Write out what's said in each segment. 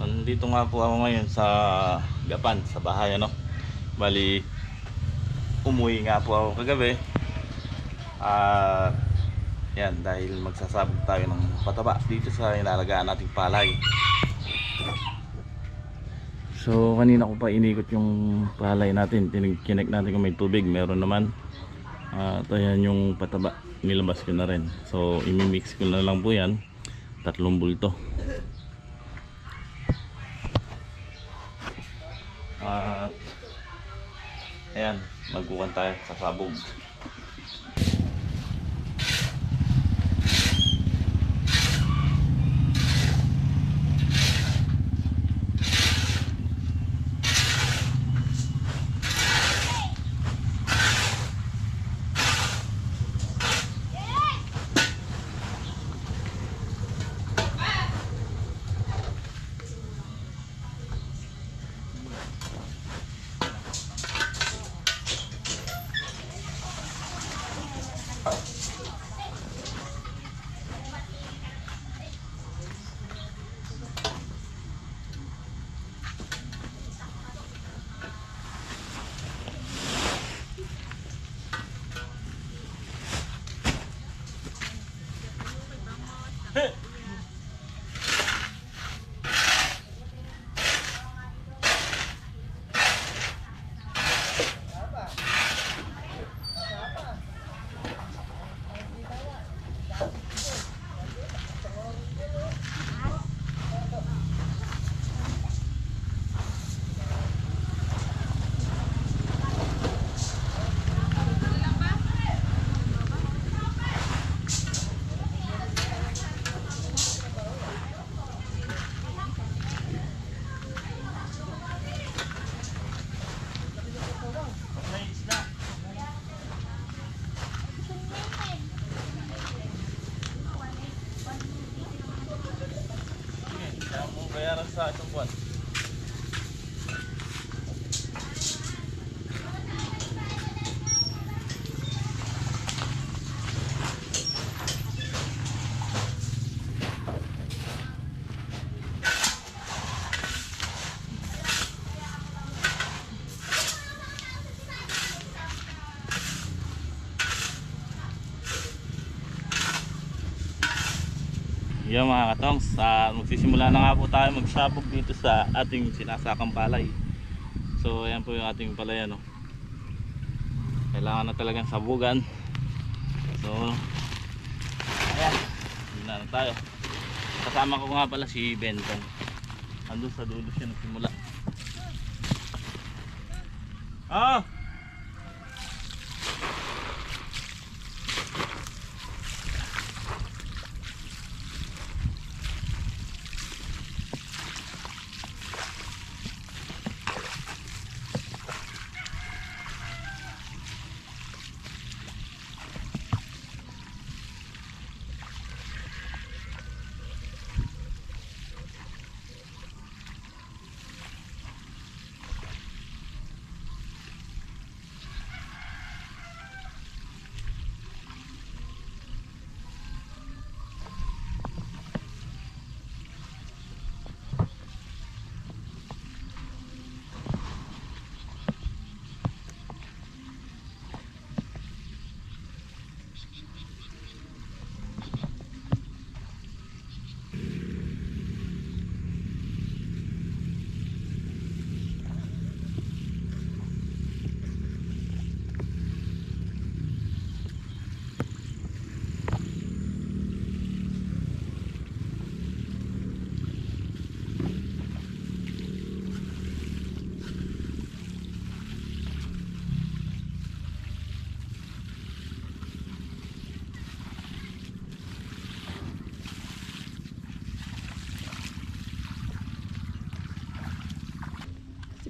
Nandito nga po ako ngayon sa Gapan, sa bahay ano. Bali, umuwi nga po ako kagabi. At yan, dahil magsasabog tayo ng pataba dito sa inalagaan nating palay. So kanina ko pa inikot yung palay natin. Kinek natin kung may tubig. Meron naman. At ayan yung pataba. Nilabas ko na rin. So imimix ko na lang po yan. Tatlong bulto. At ayan. Magkukan tayo sa sabog. Yan mga katongs, sa magsisimula na nga po tayo magsabog dito sa ating sinasakang palay. So ayan po yung ating palay ano. Kailangan na talagang sabugan. So ayan, na lang tayo. Kasama ko nga pala si Bentong. Andun sa dulo siya nagsimula. Ah! si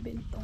被动。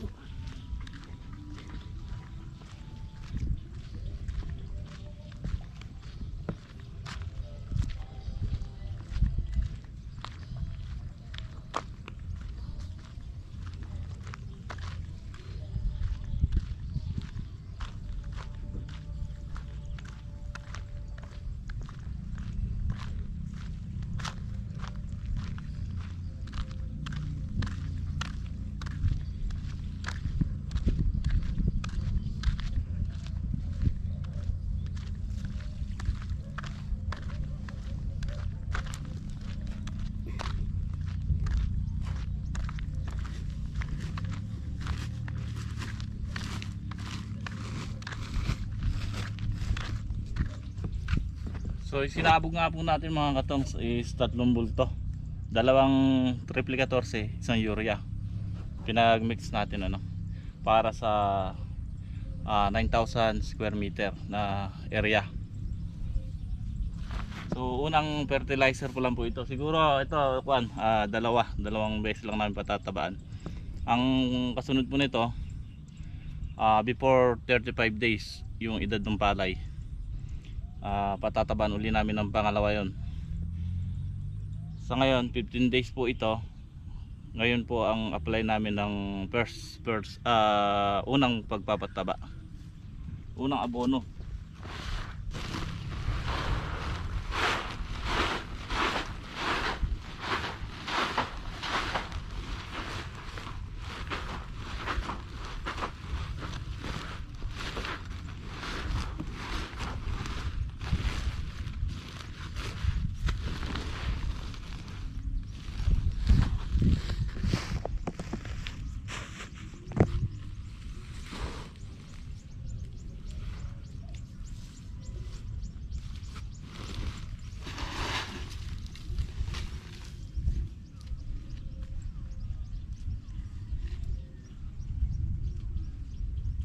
So sinabog nga po natin mga katongs is tatlong bulto. Dalawang triple 14, isang urea. Pinag-mix natin ano para sa ah, 9,000 square meter na area. So unang fertilizer po lang po ito. Siguro ito kuan ah, dalawa, dalawang beses lang namin patatabaan. Ang kasunod po nito ah, before 35 days yung edad ng palay ah patataban uli namin ng pangalawa yon sa ngayon 15 days po ito. Ngayon po ang apply namin ng first first ah unang pagpapataba. Unang abono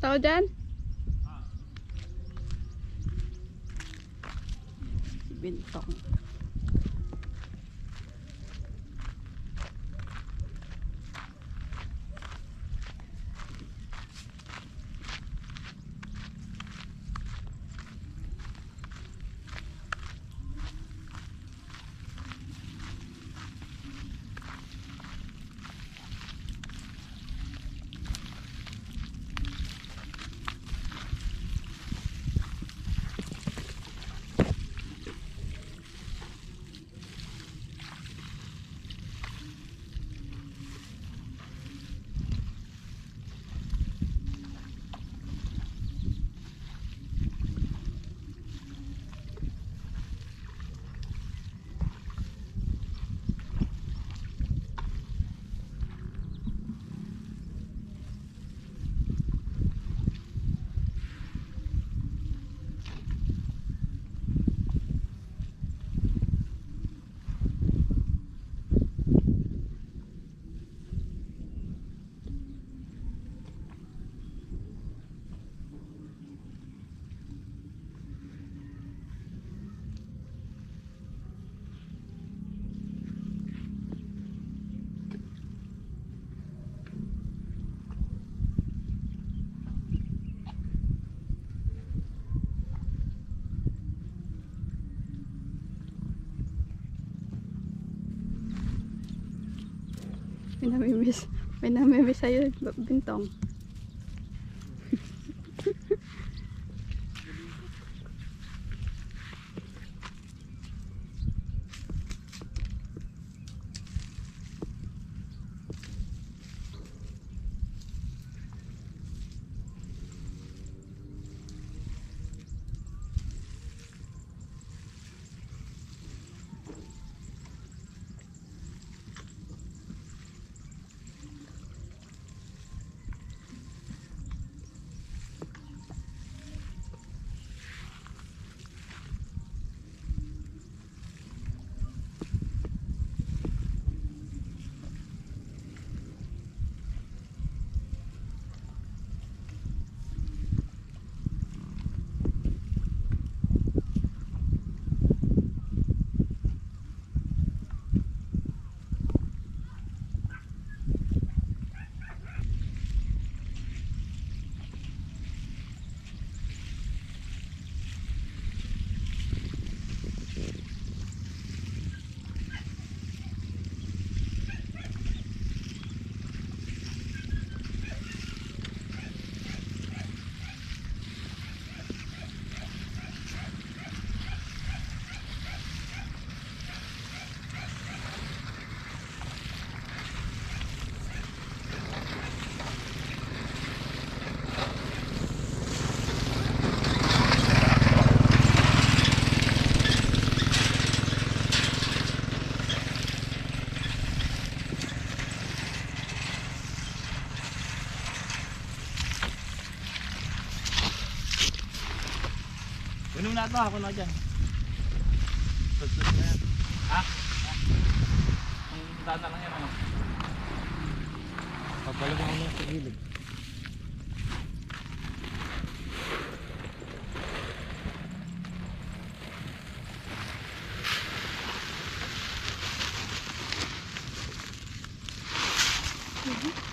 Tao dyan? Si Bentong. May namimiss. May namimiss sa'yo, Bentong. Kunin mo na dyan. Sus-sus na yan. Ha? Ha? Ang daan na lang yan, ano? Pabalik mo muna sa gilid. Dalawa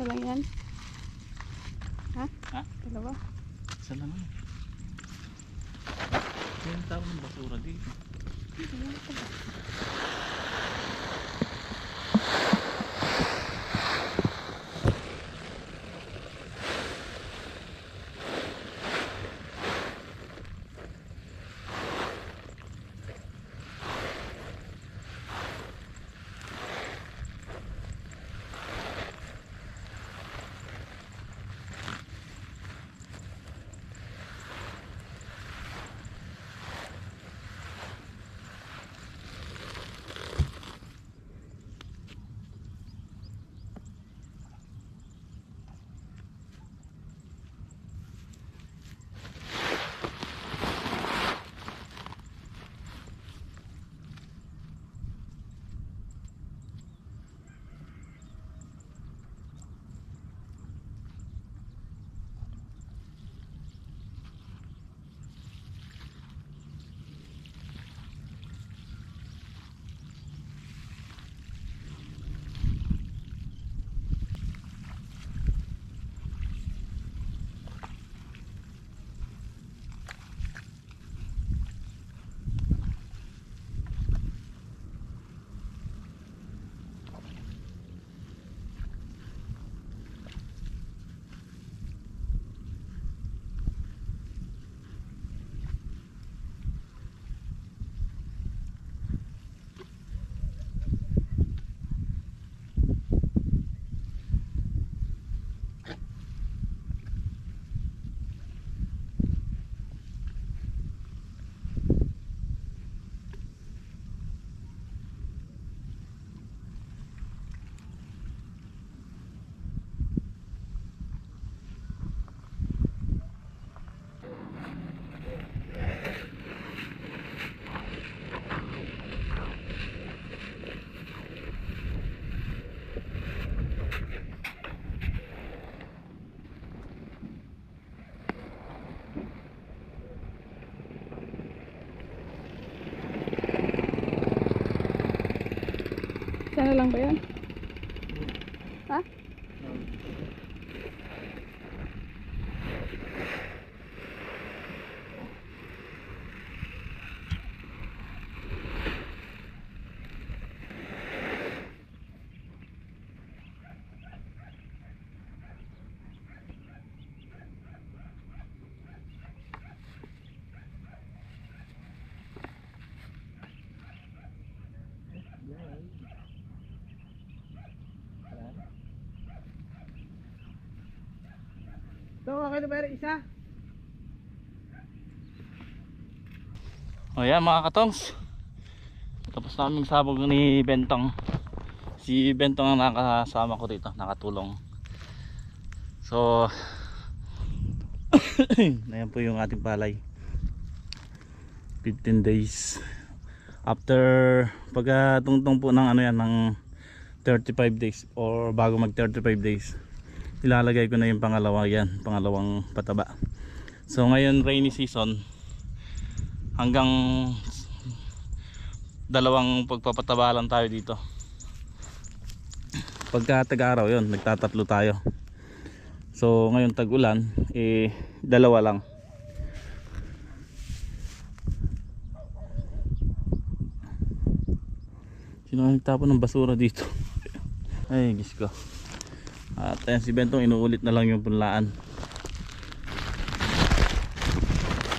na lang yan. Ha? Ha? Dalawa. Isa lang yun. Yung tawag ng basura dito. Lang ba yan? Ha? Ito, okay na ba isa? O yan mga katongs. Tapos naming sabog ni Bentong. Si Bentong ang nakasama ko dito, nakatulong. So, ayan po yung ating palay. 15 days. After pagkatungtong po ng ano yan, ng 35 days or bago mag 35 days, ilalagay ko na yung pangalawa yan, pangalawang pataba. So ngayon rainy season, hanggang dalawang pagpapataba lang tayo dito. Pagka tag-araw yun nagtatatlo tayo. So ngayon tag-ulan eh dalawa lang. Sino ang nagtapon ng basura dito? Ay gis ko at ayan si Bentong inuulit na lang yung punlaan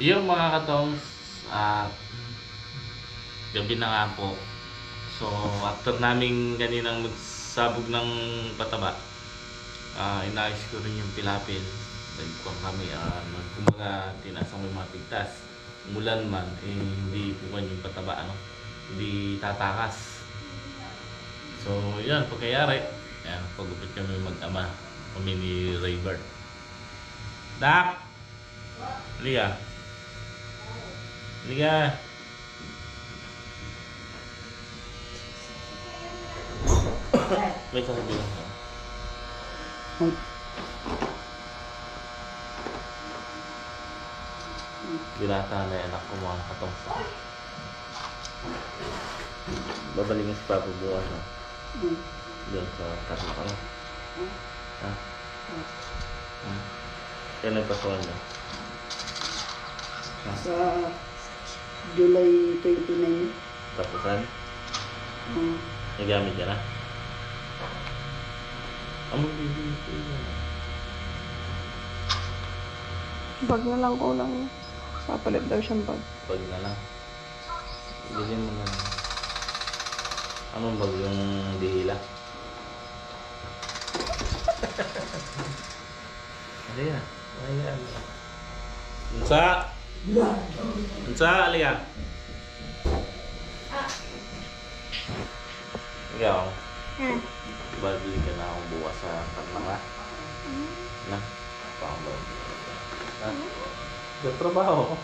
Yung mga katong ah gabi na nga po. So, after naming kaninang magsabog ng pataba, ah inayos ko rin yung pilapil. Nagkuhan kami, ah nagkumaga tinasang may mga pigtas. Umulan man, eh, hindi puwan yung pataba, ano? Hindi tatakas. So, yan, pagkayari, yan, pagupit kami mag-ama, kami ni Raybird. Dak! Liga. Liga. May sasabihin ka. Binata na yung anak mga katong Babalik mo si Papa bukas no? Doon sa Tarlac ano? Ha? Ha? Kaya nagpasuhan niya? Ha? Sa July 29. Tapusan? Um, Nagamit niya na? Amo bibili ko yan. Bag na lang kulang. Papalit daw siyang bag. Pag na lang. Bili mo na lang. Anong bag yung dihila? Ano yan? Ano yan? Unsa? Unsa? Alika? Ikaw? Babili ka na akong bukas sa Tarlac Na? Pangbaw. Ha? Sa trabaho.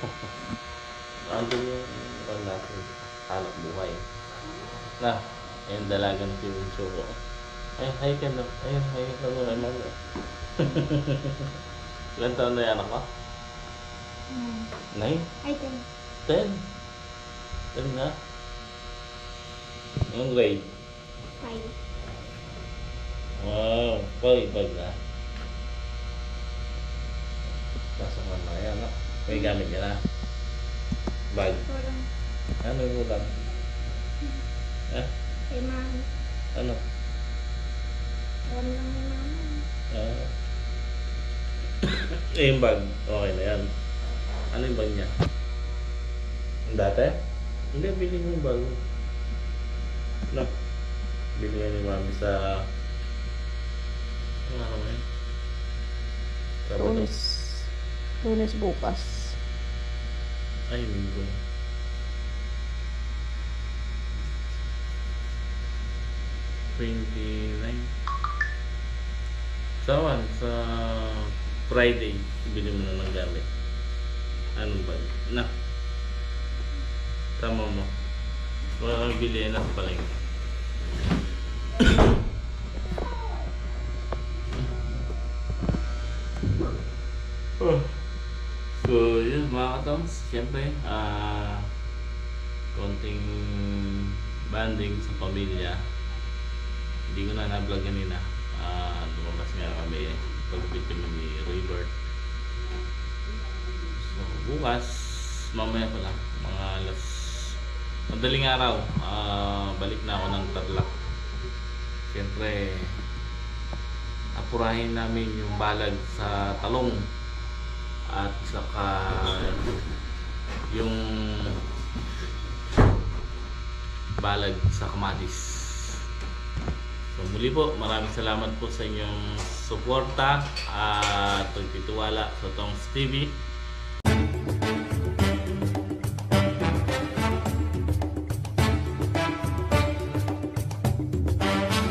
Andun yung ano natin, hanap buhay. Na, ayun dalaga ng pinunso ko. Ay, hi ka na. Ayun, hi ka na kay mama. Ilan taon na yan ako? Nine? Ay, ten. Ten? Ten na? Anong grade? Five. Wow, five, five na. Pasok mo na yan, no? May gamit ka na. Bag. Walang Ano yung ulam? Eh, kay mami. ano? Alam lang ni mama. Ah. Eh, yung bag. Okay na yan. Ano yung bag niya? Yung dati? Hindi, bili mo yung bag. No. Bili nga ni mami sa... Ano araw na yun? Sabado. Lunes. Lunes bukas. Ay, linggo. Twenty-nine. Sawan, sa Friday, bili mo na ng gamit. Ano ba? Na. Tama mo. Wala kang bili na sa palengke. Oh. So, yun mga katongs, siyempre, ah, konting banding sa pamilya. Hindi ko na na-vlog kanina. Ah, lumabas nga kami, pagpit kami ni Raybird. So, bukas, mamaya pa lang, mga alas, madaling araw, ah, balik na ako ng Tarlac. Siyempre, apurahin namin yung balag sa talong at saka yung balag sa kamatis. So muli po, maraming salamat po sa inyong suporta at pagtitiwala sa Tongs TV.